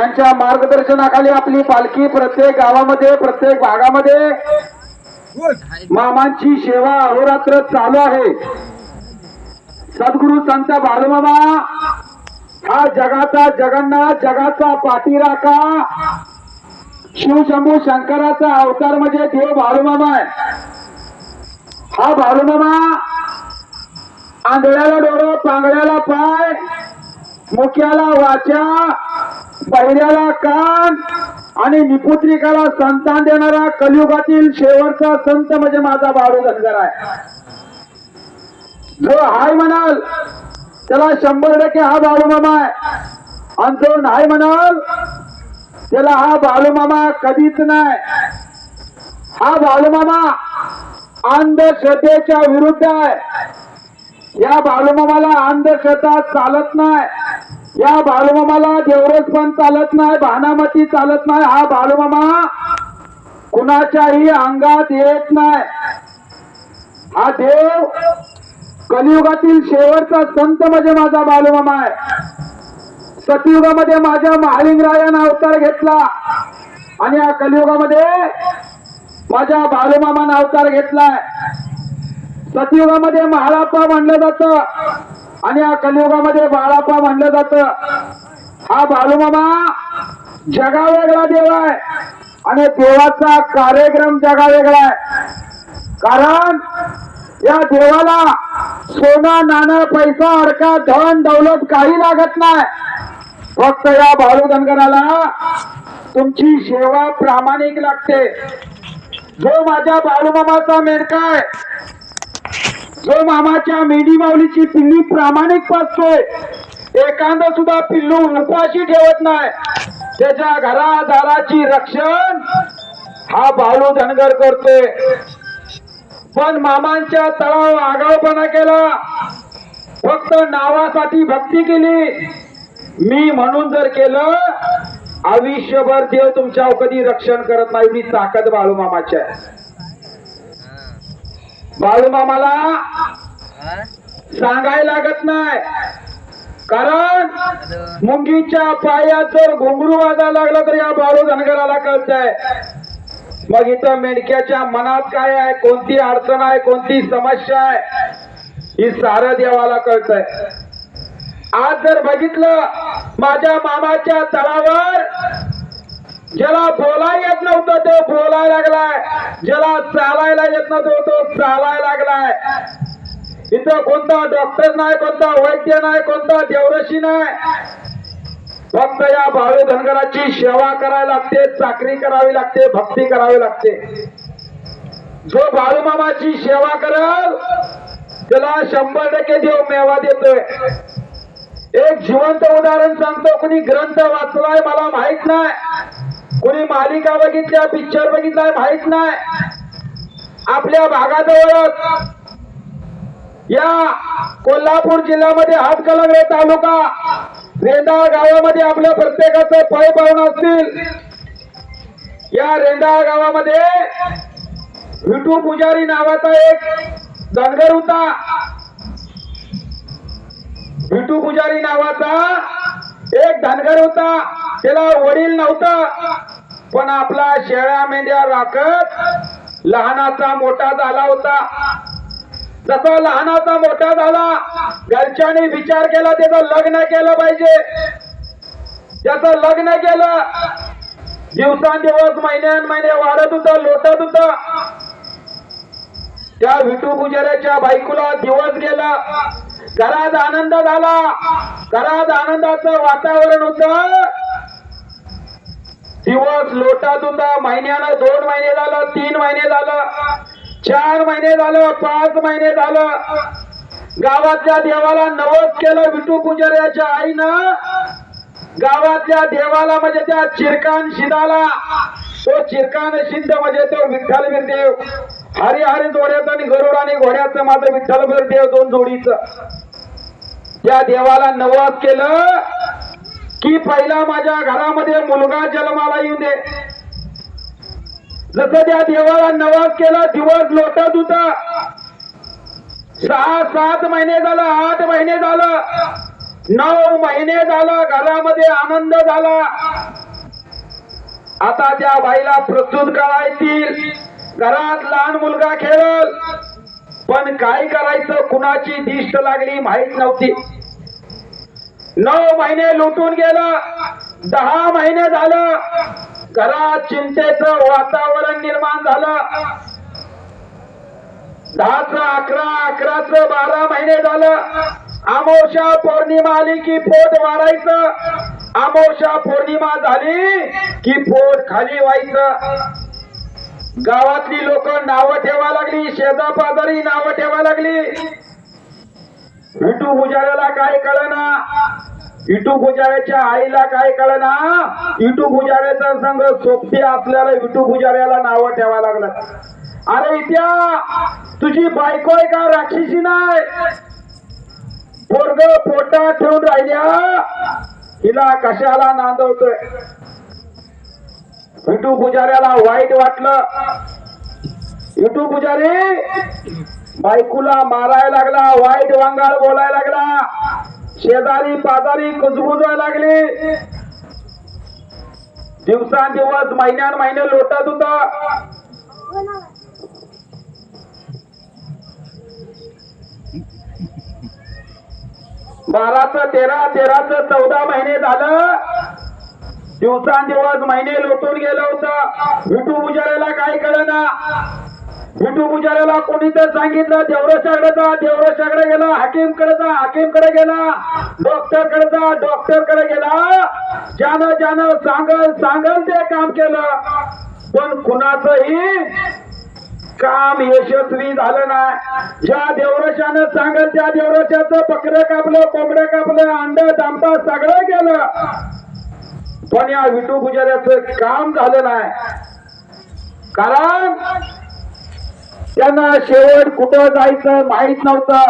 यांच्या मार्गदर्शनाखाली आपली पालखी प्रत्येक गावामध्ये प्रत्येक भागामध्ये मामांची सेवा अहोरात्र चालू आहे. सद्गुरु संत बालमामा हा जगाचा जगन्नाथ जगाचा पाठीराखा. शिवशंभू शंकराचा अवतार म्हणजे देव बालमामा आहे. हा बालमामा आंधळ्याला डोळं पांगड्याला पाय मुख्याला वाचा. पहिल्याला कान आणि निपुत्रिकाला संतान देणारा कलियुगातील शेवटचा संत म्हणजे माझा बाळू धनगर आहे. जो हाय म्हणाल त्याला शंभर टक्के हा बाळूमामा आहे. आणि जो नाही म्हणाल त्याला हा बाळूमामा कधीच नाही. हा बाळूमामा अंधश्रद्धेच्या विरुद्ध आहे. या बाळूमामाला अंधश्रद्धा चालत नाही. या बालमामाला देवरस पण चालत नाही भानामती चालत नाही. हा बालमामा कुणाच्याही अंगात येत नाही. हा देव कलियुगातील शेवटचा संत म्हणजे माझा बालमामा आहे. सतयुगामध्ये माझ्या महालिंगरायानं अवतार घेतला आणि या कलियुगामध्ये माझ्या बालूमामानं अवतार घेतलाय. सतयुगामध्ये महाळाप्पा म्हणलं जातं आणि या कलियुगामध्ये बाळाप्पा म्हणलं जातं. हा बालूमामा जगा वेगळा देव आहे. आणि देवाचा कार्यक्रम जगा वेगळा आहे. कारण या देवाला सोना नाणं पैसा अडका धन दौलत काही लागत नाही. फक्त या भालू धनगराला तुमची सेवा प्रामाणिक लागते. जो माझ्या बालूमामाचा मेडका आहे जो मामाच्या मेंढी माऊलीची पिल्ली प्रामाणिक पाचतोय एखाद सुद्धा पिल्लू उपाशी ठेवत नाही. त्याच्या घरादाराची रक्षण हा भालू धनगर करतोय. पण मामांच्या तळाव आगावपणा केला. फक्त नावासाठी भक्ती केली. मी म्हणून जर केलं आयुष्यभर देव तुमच्या कधी रक्षण करत नाही. मी ताकद बाळूमामाची आहे. बाळूमामाला सांगायला लागत नाही. कारण मुंगीच्या पायात जर घुंगरू वाजायला लागला तर या बाळू धनगराला कळतंय. मग इथं मेंढक्याच्या मनात काय आहे? कोणती अडचण आहे? कोणती समस्या आहे? ही सारं देवाला कळतंय. आज जर बघितलं माझ्या मामाच्या तळावर ज्याला बोलायला येत नव्हतं तो बोलायला लागलाय. ज्याला चालायला येत नव्हतं तो चालायला लागलाय. इथं कोणता डॉक्टर नाही कोणता वैद्य नाही कोणता देवरशी नाही. फक्त या भावे धनगराची सेवा करायला लागते चाकरी करावी लागते भक्ती करावी लागते. जो बाळूमामाची सेवा करेल त्याला शंभर टक्के देव मेवा देतोय. एक जिवंत उदाहरण सांगतो कुणी ग्रंथ वाचलाय मला माहीत नाही. कोणी मालिका बघितल्या पिक्चर बघितलाय माहीत नाही. आपल्या भागाजवळच या कोल्हापूर जिल्ह्यामध्ये हातकलंगडे तालुका रेंदाळ गावामध्ये आपल्या प्रत्येकाचं पाय पाहून असतील. या रेंदाळ गावामध्ये विठू पुजारी नावाचा एक धनगर होता. विठू पुजारी नावाचा एक धनगर होता त्याला वडील नव्हता पण आपला शेळ्या मेंढ्या राखत लहानाचा मोठा झाला होता. जसा लहानाचा मोठा झाला घरच्यांनी विचार केला त्याचं लग्न केलं पाहिजे. त्याचं लग्न केलं दिवसांदिवस महिन्यान महिने वाढत होत लोटत होत. त्या विठू पुजाऱ्याच्या बायकोला दिवस गेला. घरात आनंद झाला. घरात आनंदाचं वातावरण होत. दिवस लोटात होता. महिन्यानं दोन महिने झालं तीन महिने झालं चार महिने झालं पाच महिने झालं. गावातल्या देवाला नवस केलं विठू पुजाऱ्याच्या आईनं. गावातल्या देवाला म्हणजे त्या चिरकान शिदाला तो चिरकान शिंद म्हणजे तो विठ्ठल विरदेव. हरी हरी जोड्याचं आणि गरुड आणि घोड्याचं माझं विठ्ठल देव दोन जोडीच. त्या देवाला नवस केलं की पहिला माझ्या घरामध्ये मुलगा जन्माला येऊ दे. जसं त्या देवाला नवाज केला दिवस लोटत होता सहा सात महिने झालं आठ महिने झालं नऊ महिने झालं घरामध्ये आनंद झाला. आता त्या बाईला प्रस्तुत करायची. घरात लहान मुलगा खेळल. पण काय करायचं? कुणाची दिष्ट लागली माहीत नव्हती. नऊ महिने लुटून गेलं. दहा महिने झालं. घरात चिंतेचं वातावरण निर्माण झालं. दहाच अकरा अकराच बारा महिने झालं. आमोशा पौर्णिमा आली की पोट वाढायचं. आमोशा पौर्णिमा झाली की पोट खाली व्हायचं. गावातली लोक नावं ठेवा लागली शेजापाजारी नावं ठेवा लागली. विटू पुजाऱ्याला काय कळना? विटू पुजाऱ्याच्या आईला काय कळना? विटू पुजाऱ्याचा संघ सोबती असल्याला विटू पुजाऱ्याला नावं ठेवा लागलं. अरे इत्या तुझी बायको आहे का राक्षसी नाही? पोरग पोटात ठेवून राहिल्या. हिला कशाला नांदवतोय? विटू पुजाऱ्याला वाईट वाटलं. विटू पुजारी बायकूला मारायला लागला वाईट वांगाळ बोलायला लागला. शेजारी पाजारी कुजबुजायला लागली. दिवसांदिवस महिन्यान महिने लोटत होता. बाराचं तेरा तेराचं चौदा महिने झालं. दिवसांदिवस महिने लोटून गेलं होत. विठू पुजाऱ्याला काय कळना. विठू पुजाऱ्याला कोणी तर सांगितलं देवराशाकडे जा देवराशाकडे गेला हाकीमकडे जा हाकीमकडे गेला डॉक्टरकडे जा डॉक्टरकडे गेला. ज्यानं ज्यानं सांगल सांगल ते काम केलं. पण कुणाचंही काम यशस्वी झालं नाही. ज्या देवरशानं सांगल त्या देवरशाचं बकरं कापलं कोंबडं कापलं अंड दांपा सगळं गेलं पण या विटू पुजाऱ्याचं काम झालं नाही. कारण त्यांना शेवट कुठं जायचं माहीत नव्हतं.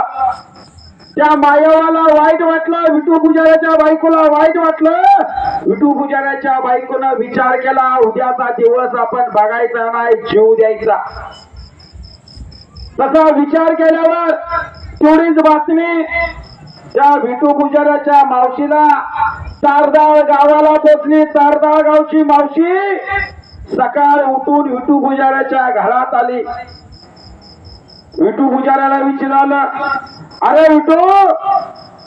त्या मायावाला वाईट वाटलं विठू पुजाऱ्याच्या बायकोला वाईट वाटलं. विठू पुजाऱ्याच्या बायकोनं विचार केला उद्याचा दिवस आपण बघायचा नाही जीव द्यायचा. तसा विचार केल्यावर थोडीच बातमी त्या विठू पुजाऱ्याच्या मावशीला तारदाळ गावाला पोचली. तारदाळ गावची मावशी सकाळ उठून विटू पुजाऱ्याच्या घरात आली. विटू पुजाऱ्याला विचारलं अरे विटू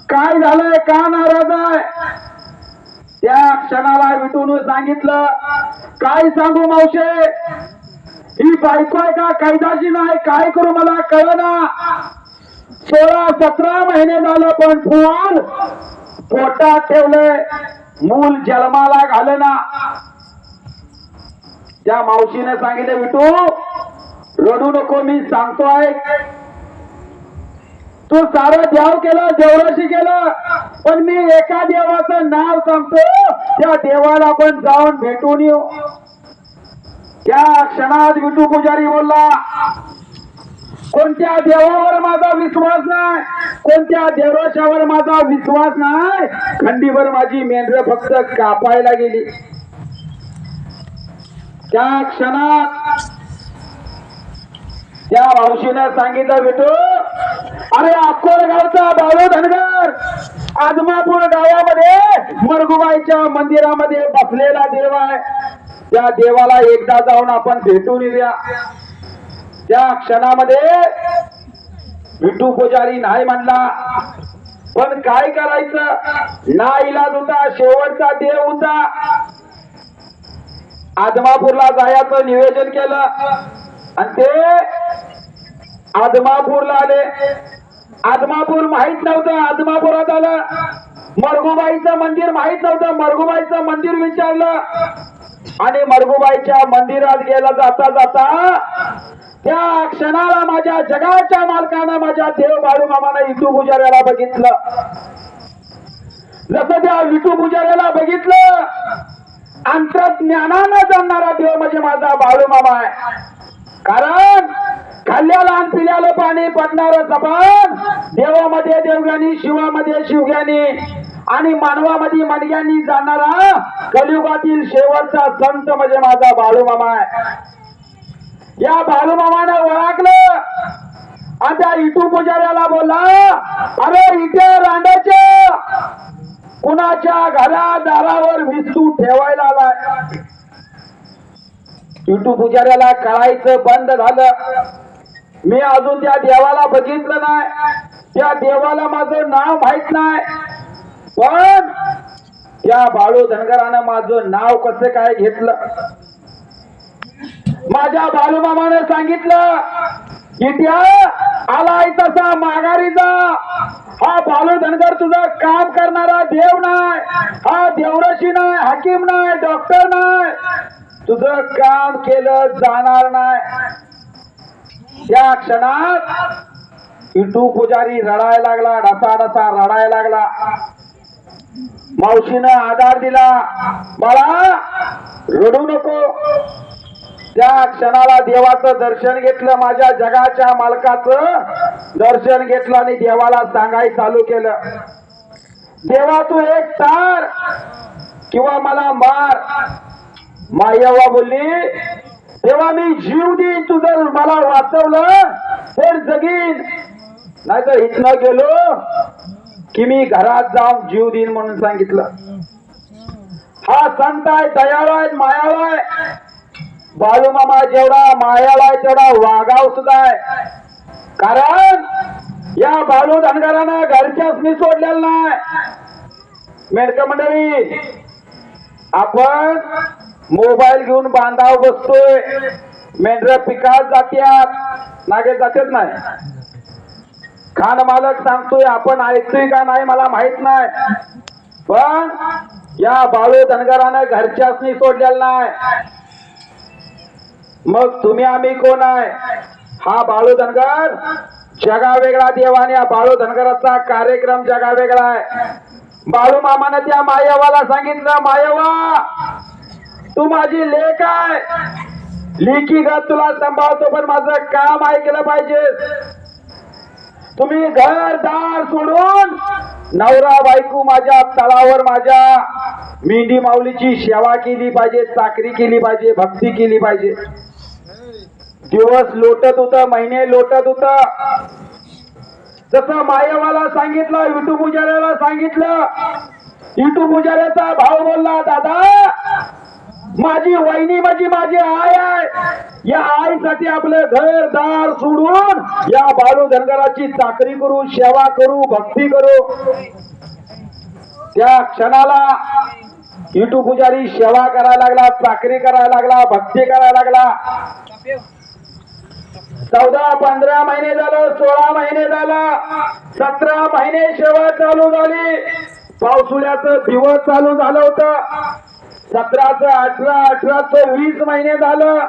काय झालंय? का नाराज आहे? त्या क्षणाला विठून सांगितलं काय सांगू मावशे? ही बायको आहे का? कायदाची नाही? काय करू मला? कळना. सोळा सतरा महिने झालं पण फोन पोटात ठेवलंय. मूल जन्माला घालना. त्या मावशीने सांगितलं विटू रडू नको मी सांगतोय तू सारं देव केलं देवराशी केलं पण मी एका देवाचं नाव सांगतो त्या देवाला पण जाऊन भेटून येऊ. त्या क्षणात विटू पुजारी बोलला कोणत्या देवावर माझा विश्वास नाही? कोणत्या देवाशावर माझा विश्वास नाही? खंडीवर माझी मेंढर फक्त कापायला गेली. त्या क्षणात त्या मावशीने सांगितलं भेटू अरे अकोल गावचा बाळू धनगर आजमापूर गावामध्ये मरगुबाईच्या मंदिरामध्ये बसलेला देव आहे. त्या देवाला एकदा जाऊन आपण भेटून येऊया. त्या क्षणामध्ये विठू पुजारी नाही म्हणला. पण काय करायचं? ना इलाज होता शेवटचा देव होता. आदमापूरला जायचं निवेदन केलं. आणि ते आदमापूरला आले. आदमापूर माहीत नव्हतं. आदमापुरात आलं. मरगुबाईचं मंदिर माहीत नव्हतं. मरगुबाईचं मंदिर विचारलं. आणि मरगुबाईच्या मंदिरात गेला जाता जाता त्या क्षणाला माझ्या जगाच्या मालकानं माझ्या देव बाळू मामानं विठू पुजाऱ्याला बघितलं. जसं त्या विटू पुजाऱ्याला बघितलं. अंतर्ज्ञानानं जाणणारा देव म्हणजे माझा बाळू मामा आहे. कारण खाल्ल्याला आणि पिल्याला पाणी पडणार सपान देवामध्ये देवग्यानी शिवामध्ये शिवग्यानी आणि मानवामध्ये मनग्यानी जाणारा कलियुगातील शेवटचा संत म्हणजे माझा बाळू मामा आहे. या बालमामानं ओळखलं. आणि त्या इटू पुजाऱ्याला बोलला अरे इथे रांडाचे कुणाच्या घरा दारावर विस्तू ठेवायला आलाय? इटू पुजाऱ्याला कळायचं बंद झालं. मी अजून त्या देवाला बघितलं नाही. त्या देवाला माझं नाव माहीत नाही. पण त्या बाळू धनगरानं माझं नाव कसं काय घेतलं? माझ्या बालूमामानं सांगितलं की आलाय तसा माघारी जा हा बालू धनगर तुझं काम करणारा देव नाही. हा देवरशी नाही हाकीम नाही डॉक्टर नाही. तुझं काम केलं जाणार नाही. त्या क्षणात इटू पुजारी रडायला लागला डसा डसा रडायला लागला. मावशीनं आधार दिला बाळा रडू नको. त्या क्षणाला देवाचं दर्शन घेतलं माझ्या जगाच्या मालकाचं दर्शन घेतलं आणि देवाला सांगाय चालू केलं. देवा तू एक तार किंवा मला मार. मायवा बोलली तेव्हा मी जीव देईन. तू जर मला वाचवलं तर जगीन. नाहीतर इथनं गेलो की मी घरात जाऊन जीव देईन म्हणून सांगितलं. हा संत आहे दयाळ आहे मायाळ आहे. बाळूमामा जेवढा मायाला आहे तेवढा वागाव सुद्धा आहे. कारण या बाळू धनगारानं घरच्याच मी सोडलेलं नाही. मेडक मंडळी आपण मोबाईल घेऊन बांधाव बसतोय. मेंढर पिकात जात्यात. नागे जातेच नाही. खान मालक सांगतोय आपण ऐकतोय का नाही मला माहीत नाही. पण या बाळू धनगरानं घरच्याच सोडलेलं नाही. मग तुम्ही आम्ही कोण आहे? हा बाळू धनगर? जगा वेगळा देव आणि या बाळू धनगराचा कार्यक्रम जगा वेगळा आहे. बाळू मामानं त्या मायवाला सांगितलं मायवा तू माझी लेख आहे. लेखी ग तुला सांभाळतो पण माझं काम ऐकलं पाहिजे. तुम्ही घर दार सोडून नवरा बायको माझ्या तळावर माझ्या मेंढी माऊलीची सेवा केली पाहिजे चाकरी केली पाहिजे भक्ती केली पाहिजे. दिवस लोटत होता महिने लोटत होत. जसं मायवाला सांगितलं विटू पुजाऱ्याला सांगितलं विटू पुजाऱ्याचा भाव बोलला दादा माझी वहिनी माझी माझी आय आहे. या आईसाठी आपलं घर दार सोडून या बाळू धनगराची चाकरी करू सेवा करू भक्ती करू. त्या क्षणाला इटू पुजारी सेवा करायला लागला चाकरी करायला लागला भक्ती करायला लागला. चौदा पंधरा महिने झालं सोळा महिने झालं सतरा महिने सेवा चालू झाली. पावसुळ्याच दिवस चालू झालं होत. सतराच अठरा अठराच वीस महिने झालं.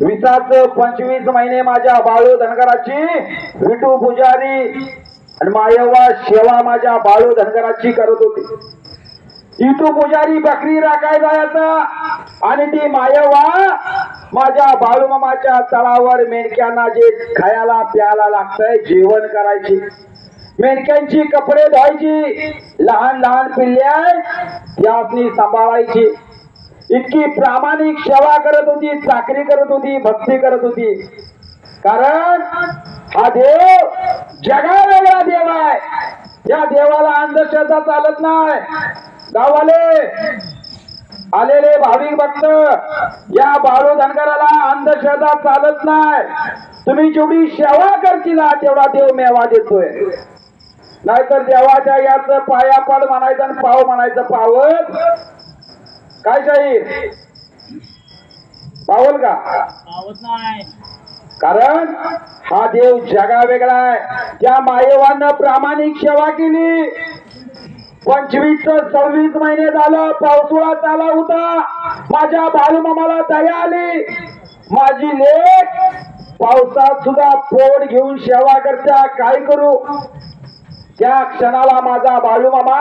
विसाच पंचवीस महिने माझ्या बाळू धनगराची. विटू पुजारी आणि मायवा सेवा माझ्या बाळू धनगराची करत होती. इटू पुजारी बकरी राखाय जायचा आणि ती मायवा माझ्या बाळूमामाच्या तळावर मेंढक्यांना जे खायला प्यायला लागतंय जेवण करायची. मेंढक्यांची कपडे धुवायची. लहान लहान पिल्ल्या यासनी सांभाळायची. इतकी प्रामाणिक सेवा करत होती चाकरी करत होती भक्ती करत होती. कारण हा देव जगा वेगळा देव आहे. या देवाला अंधश्रद्धा चालत नाही. गावाले आलेले भाविक भक्त या बाळू धनगराला अंधश्रद्धा चालत नाही. तुम्ही जेवढी सेवा करतील तेवढा देव मेवा देतोय. नाहीतर देवाच्या याचं पाया पड म्हणायचं आणि पाव म्हणायचं पावत. काय शाहीर पावल का? आवत नाही. कारण हा देव जगा वेगळा आहे. त्या मायेवानं प्रामाणिक सेवा केली. पंचवीस सव्वीस महिने झालं पावसाळा चाला होता. माझ्या बाळूमामाला दया आली. माझी लेख पावसात सुद्धा पोट घेऊन सेवा करत्या. काय करू? त्या क्षणाला माझा बाळूमामा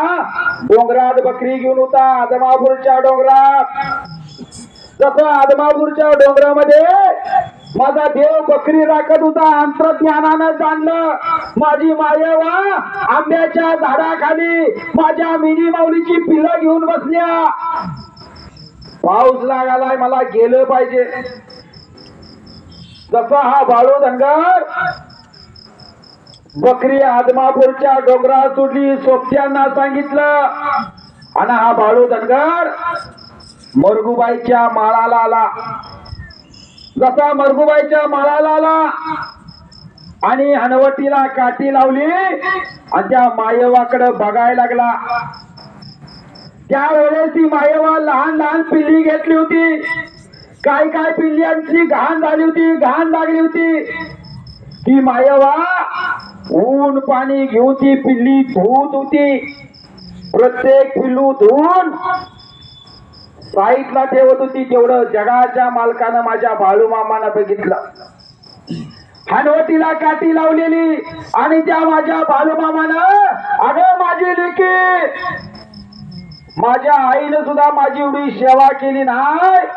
डोंगरात बकरी घेऊन होता आदमापूरच्या डोंगरात. तसं आदमापूरच्या डोंगरामध्ये माझा देव बकरी राखत होता. अंतर्ज्ञानानं जाणलं. माझी मायवा आंब्याच्या झाडाखाली माझ्या मिनी माऊलीची पिलं घेऊन बसल्या. पाऊस लागालाय मला गेलं पाहिजे. जसा हा बाळू धनगर बकरी आदमापूरच्या डोंगरात सोडली सोबत्यांना सांगितलं. आणि हा बाळू धनगर मरगुबाईच्या माळाला आला. जसा मरगुबाईच्या माळाला आला आणि हनवटीला काठी लावली आणि त्या मायवाकडे बघायला लागला. त्यावेळेस ती मायवा लहान लहान पिल्ली घेतली होती. काय काय पिल्ल्यांची घाण झाली होती घाण लागली होती. ती मायवा ऊन पाणी घेऊन ती पिल्ली धुत होती. प्रत्येक पिल्लू धुवून साईटला ठेवत होती तेवढं जगाच्या मालकानं माझ्या बाळूमामानं बघितलं. हनवटीला काठी लावलेली आणि त्या माझ्या भालूमामान अगं माझी लेकी माझ्या आईनं सुद्धा माझी एवढी सेवा केली नाही.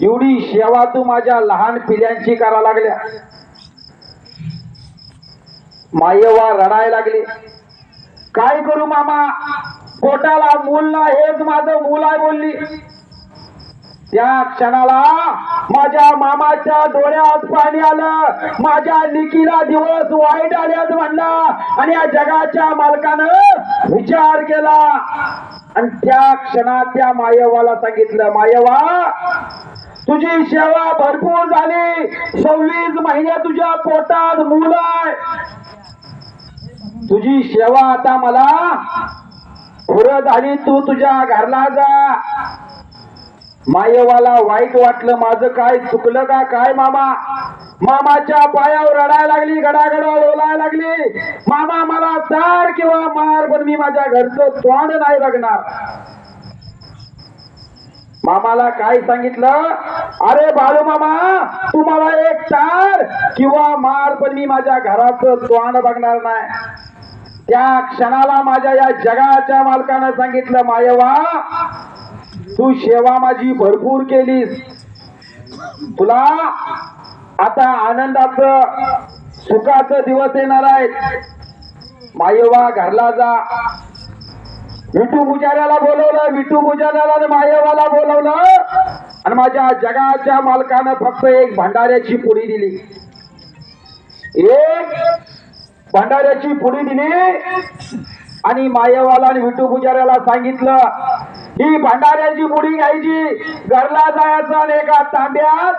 एवढी सेवा तू माझ्या लहान पिल्यांची करा लागल्या. मायवा रडायला लागली. काय करू मामा? पोटाला मूल ना हेच माझं मूल आहे बोलली. त्या क्षणाला माझ्या मामाच्या डोळ्यात पाणी आलं. माझ्या निकीला दिवस वाईट आल्यात म्हणला. आणि या जगाच्या मालकानं विचार केला. आणि त्या क्षणात त्या मायवाला सांगितलं मायवा तुझी सेवा भरपूर झाली. सव्वीस महिने तुझ्या पोटात मूल आहे. तुझी सेवा आता मला. पुरं झाली तू तुझ्या घरला जा. मायवाला वाईट वाटलं माझं काय चुकलं का? काय मामा? मामाच्या पायावर रडायला लागली गडागडा लोलायला लागली. मामा मला तार किंवा मार पण मी माझ्या घरचं तोंड नाही बघणार. मामाला काय सांगितलं? अरे बाळू मामा तुम्हाला एक तार किंवा मार पण मी माझ्या घराचं तोंड बघणार नाही. त्या क्षणाला माझ्या या जगाच्या मालकानं सांगितलं मायवा तू सेवा माझी भरपूर केलीस. तुला आता आनंदाच सुखाच दिवस येणार आहेत. मायवा घरला जा. विठू पुजाऱ्याला बोलवलं विठू पुजाऱ्याला मायवाला बोलवलं. आणि माझ्या जगाच्या मालकानं फक्त एक भंडाऱ्याची पुरी दिली. एक भंडाऱ्याची पुडी दिली. आणि मायवाला आणि विठू पुजाऱ्याला सांगितलं ही भंडाऱ्याची पुडी घ्यायची. घरला जायचं आणि एका तांब्यात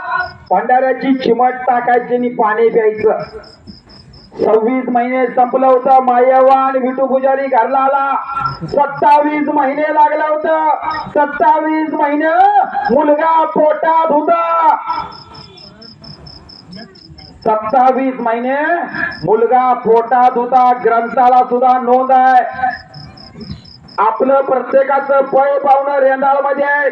भंडाऱ्याची चिमट टाकायची आणि पाणी प्यायचं. सव्वीस महिने संपलं होतं. मायवा आणि विठू पुजारी घरला आला. सत्तावीस महिने लागलं होतं. सत्तावीस महिने मुलगा पोटात होता. सत्तावीस महिने मुलगा पोटात होता ग्रंथाला सुद्धा नोंद आहे. आपलं प्रत्येकाचं पय पावणं रेंदाळमध्ये आहे.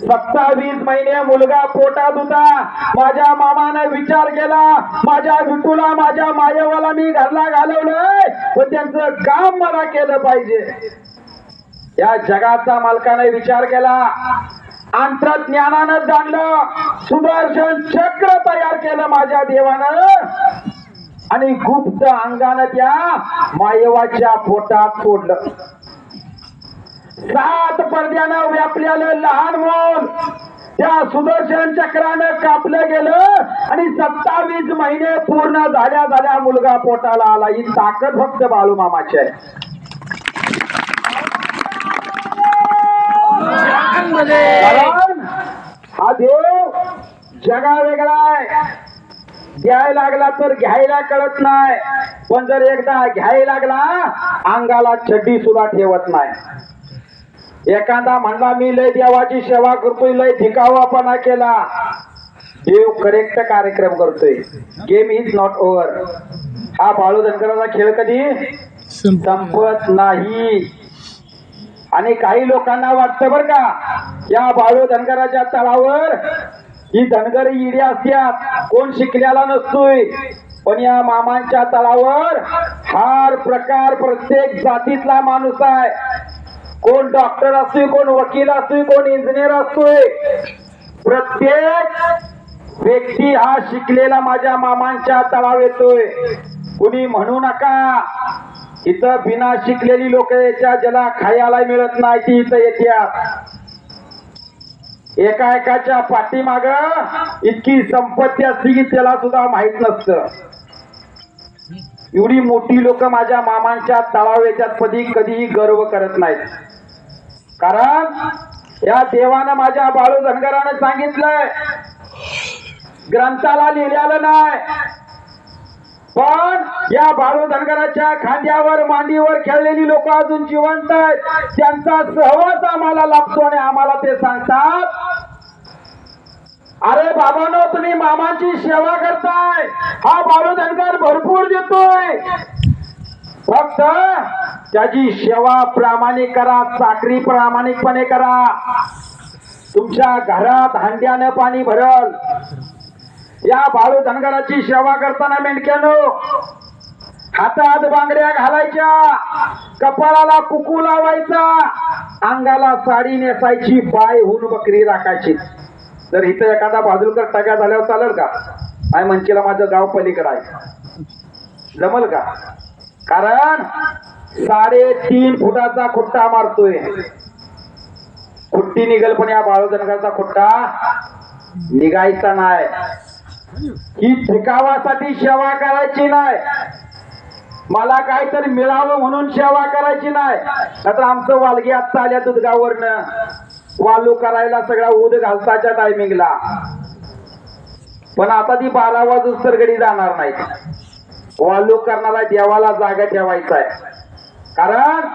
सत्तावीस महिने मुलगा पोटात होता माझ्या मामाने विचार केला माझ्या विठूला माझ्या मायवाला मी घरला घालवलंय पण त्यांचं काम मला केलं पाहिजे. या जगाचा मालकाने विचार केला. अंतरज्ञानानं जाणलं सुदर्शन चक्र तयार केलं माझ्या देवानं. आणि गुप्त अंगानं त्या मायवाच्या पोटात सोडलं. सात पडद्यानं व्यापलेलं लहान मोल. त्या सुदर्शन चक्रानं कापलं गेलं आणि सत्तावीस महिने पूर्ण झाल्या झाल्या मुलगा पोटाला आला. ही ताकद फक्त बाळू मामाची आहे. कारण हा देव जगा वेगळा आहे. घ्याय लागला तर घ्यायला कळत नाही. पण जर एकदा घ्यायला लागला अंगाला चड्डी सुद्धा ठेवत नाही. एखादा म्हणला मी लय देवाची सेवा करतोय लय धिकावापणा केला. देव करेक्ट कार्यक्रम करतोय. गेम इज नॉट ओव्हर हा बाळू धनकराचा खेळ कधी? संपत नाही. आणि काही लोकांना वाटतं बर का या बाळू धनगराच्या तळावर ही धनगर इडी असतात कोण शिकलेला नसतोय. पण या मामांच्या तळावर हार प्रकार प्रत्येक जातीतला माणूस आहे. कोण डॉक्टर असतोय कोण वकील असतोय कोण इंजिनियर असतोय. प्रत्येक व्यक्ती हा शिकलेला माझ्या मामांच्या तळाव येतोय. कुणी म्हणू नका. इथं बिना शिकलेली लोक याच्या ज्याला खायला मिळत नाही ती इथं येत्या एका एकाच्या पाठीमाग इतकी संपत्ती असली की त्याला सुद्धा माहीत नसत. एवढी मोठी लोक माझ्या मामांच्या तळाव पदी कधी कधीही गर्व करत नाहीत. कारण या देवानं माझ्या बाळू धनगराने सांगितलंय ग्रंथाला लिहिलेलं नाही. पण या बाळू धनगराच्या खांद्यावर मांडीवर खेळलेली लोक अजून जिवंत आहेत. त्यांचा सहवास आम्हाला लाभतो आणि आम्हाला ते सांगतात अरे बाबानो तुम्ही मामाची सेवा करताय. हा बाळू धनगर भरपूर देतोय. फक्त त्याची सेवा प्रामाणिक करा चाकरी प्रामाणिकपणे करा. तुमच्या घरात हांड्यानं पाणी भरल. या बाळू धनगराची सेवा करताना मेंढक्यानो हातात बांगड्या घालायच्या कपाळाला कुकू लावायचा अंगाला साडी नेसायची पाय होऊन बकरी राखायची. जर इथं एखादा बाजूलकर टाक्या झाल्यावर चालेल का? आय म्हणशीला माझं गाव पलीकडे आहे. जमल का? कारण साडेतीन फुटाचा खुट्टा मारतोय. खुट्टी निघल पण या बाळूधनगरचा खुट्टा निघायचा नाही. ही ठिकावासाठी सेवा करायची नाही. मला काहीतरी मिळावं म्हणून सेवा करायची नाही. आता आमचं वालगी आत्ता आल्या दुधगावरनं वालू करायला सगळा ऊद घालताच्या टायमिंगला पण आता ती बारा तर घरी जाणार नाही वालू करणारा देवाला जागा ठेवायचा आहे. कारण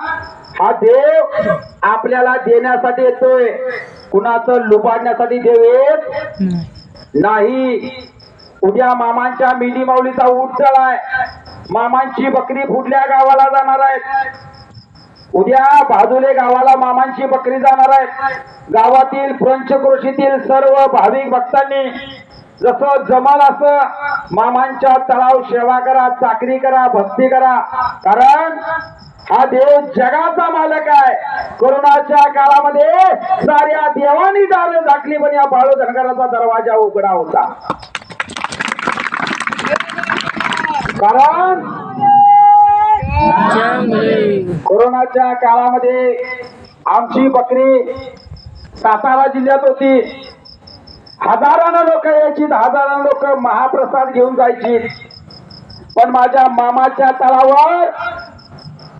हा देव आपल्याला देण्यासाठी येतोय. कुणाचं लुबाडण्यासाठी देव येत नाही. उद्या मामांच्या मिली माऊलीचा उठळ आहे. मामांची बकरी फुटल्या गावाला जाणार आहे उद्या बाजूले गावाला मामांची बकरी जाणार आहे गावातील पंचक्रोशीतील सर्व भाविक भक्तांनी जसं जमाल असं मामांच्या तळाव सेवा करा चाकरी करा भक्ती करा. कारण हा देव जगाचा मालक आहे. कोरोनाच्या काळामध्ये साऱ्या देवानी दार झाकली पण या बाळू धनगराचा दरवाजा उघडा होता. कारण कोरोनाच्या काळामध्ये आमची बकरी सातारा जिल्ह्यात होती. हजारानं लोक यायची हजारानं लोक महाप्रसाद घेऊन जायची पण माझ्या मामाच्या तळावर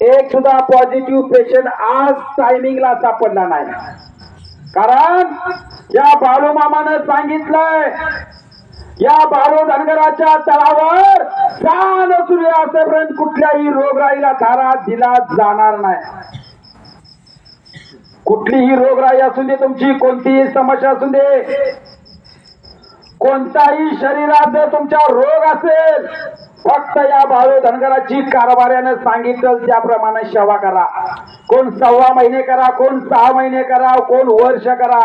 एक सुद्धा पॉझिटिव्ह पेशंट आज टायमिंगला सापडला नाही. कारण या बाळू मामानं सांगितलंय या बाळू धनगराच्या तळावर चाल सूर्य असेपर्यंत कुठल्याही रोगराईला थारा दिला जाणार नाही. कुठलीही रोगराई असू दे तुमची कोणतीही समस्या असू दे कोणताही शरीरात जर तुमच्या रोग असेल फक्त या भावे धनगराची कारभार्यानं सांगितलं त्याप्रमाणे सेवा करा. कोण सव्वा महिने करा कोण सहा महिने करा कोण वर्ष करा.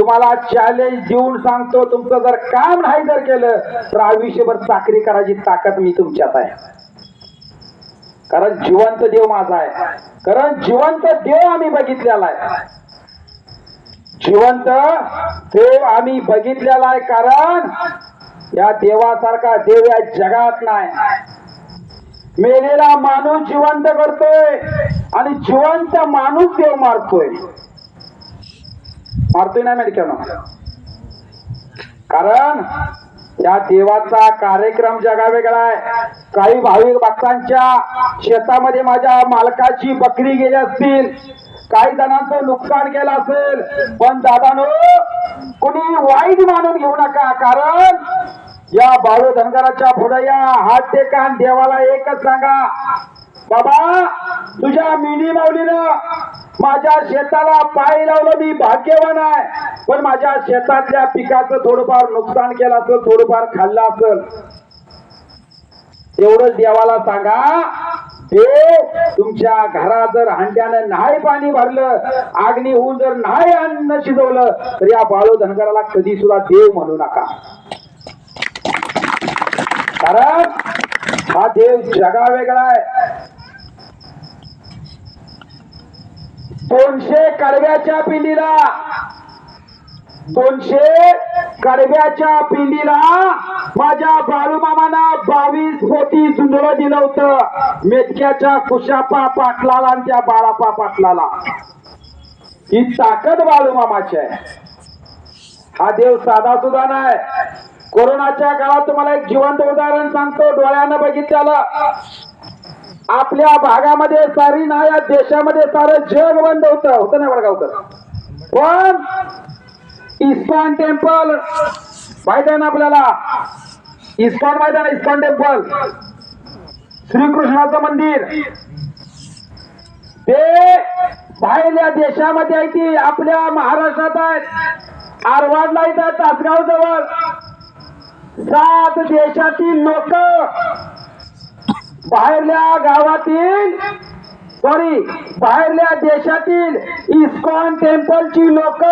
तुम्हाला चॅलेंज देऊन सांगतो तुमचं जर काम नाही जर केलं तर आयुष्यभर चाकरी करायची ताकद मी तुमच्यात आहे. कारण जिवंत देव माझा आहे. कारण जिवंत देव आम्ही बघितलेला आहे. जिवंत देव आम्ही बघितलेला आहे कारण या देवासारखा देव या जगात नाही. मेलेला माणूस जिवंत करतोय आणि जिवंत माणूस देव मारतोय. मारतोय ना मेडिकल कारण या देवाचा कार्यक्रम जगा वेगळा आहे. काही भाविक भक्तांच्या शेतामध्ये माझ्या मालकाची बकरी गेली असतील काही जणांचं नुकसान केलं असेल पण दादानो कुणी वाईट मानून घेऊ नका कारण या बाळू धनगराच्या पुढे हात टेकान देवाला एकच सांगा बाबा तुझ्या मिनी माऊलीनं माझ्या शेताला पाय लावलं मी भाग्यवान आहे. पण माझ्या शेतातल्या पिकाचं थोडंफार नुकसान केलं असेल थोडंफार खाल्लं असेल. एवढंच देवाला सांगा देव तुमच्या घरात जर हांड्यानं नाही पाणी भरलं आग्नी होऊन जर नाही अन्न शिजवलं तर या बाळू धनगराला कधी सुद्धा देव म्हणू नका. कारण हा देव जगा वेगळा आहे. दोनशे कडव्याच्या पिंडीला. दोनशे कडव्याच्या पिंडीला माझ्या बाळूमामाना बावीस कोटी झुंजळ दिलं होतं. मेटक्याच्या कुशापा पाटलाला आणि त्या बाळापा पाटलाला. ही ताकद बाळूमामाची आहे. हा देव साधा सुद्धा नाही. कोरोनाच्या काळात तुम्हाला एक जिवंत उदाहरण सांगतो. डोळ्यानं बघितलेलं आपल्या भागामध्ये सारी ना या देशामध्ये सारं जग बंद होतं. होतं ना वडगावकर पण इस्कॉन टेम्पल माहीत आहे ना आपल्याला. इस्कॉन माहीत आहे ना इस्कॉन टेम्पल. श्रीकृष्णाचं मंदिर. ते बाहेरल्या देशामध्ये आहे ती आपल्या महाराष्ट्रात आहेत आरवाडला येतात तासगाव जवळ सात देशातील लोक बाहेरल्या गावातील सॉरी बाहेरल्या देशातील इस्कॉन टेम्पलची लोक